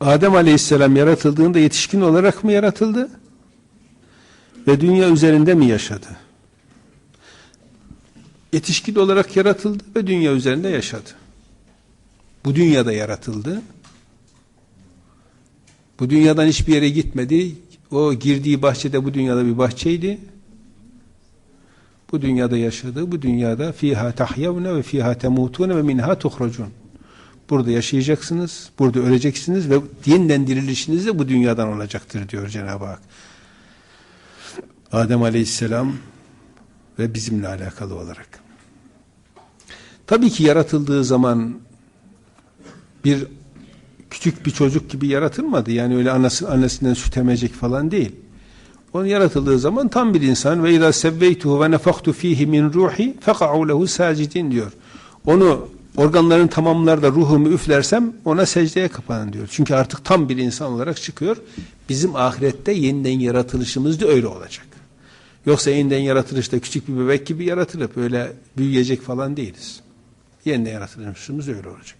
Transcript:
Adem Aleyhisselam yaratıldığında yetişkin olarak mı yaratıldı? Ve dünya üzerinde mi yaşadı? Yetişkin olarak yaratıldı ve dünya üzerinde yaşadı. Bu dünyada yaratıldı. Bu dünyadan hiçbir yere gitmedi. O girdiği bahçede bu dünyada bir bahçeydi. Bu dünyada yaşadı. Bu dünyada fiha tahyavne ve fiha temutune ve minha tuhracun. Burada yaşayacaksınız, burada öleceksiniz ve yeniden dirilişiniz de bu dünyadan olacaktır diyor Cenab-ı Hak. Adem Aleyhisselam ve bizimle alakalı olarak. Tabii ki yaratıldığı zaman bir küçük bir çocuk gibi yaratılmadı. Yani öyle anası, annesinden süt emecek falan değil. Onun yaratıldığı zaman tam bir insan ve izâ sevveytuhu ve nefaktu fihi min ruhi feka'u lehu sacidin diyor. Onu organların tamamlarda ruhumu üflersem ona secdeye kapanın diyor. Çünkü artık tam bir insan olarak çıkıyor. Bizim ahirette yeniden yaratılışımız da öyle olacak. Yoksa yeniden yaratılışta küçük bir bebek gibi yaratılıp öyle büyüyecek falan değiliz. Yeniden yaratılışımız öyle olacak.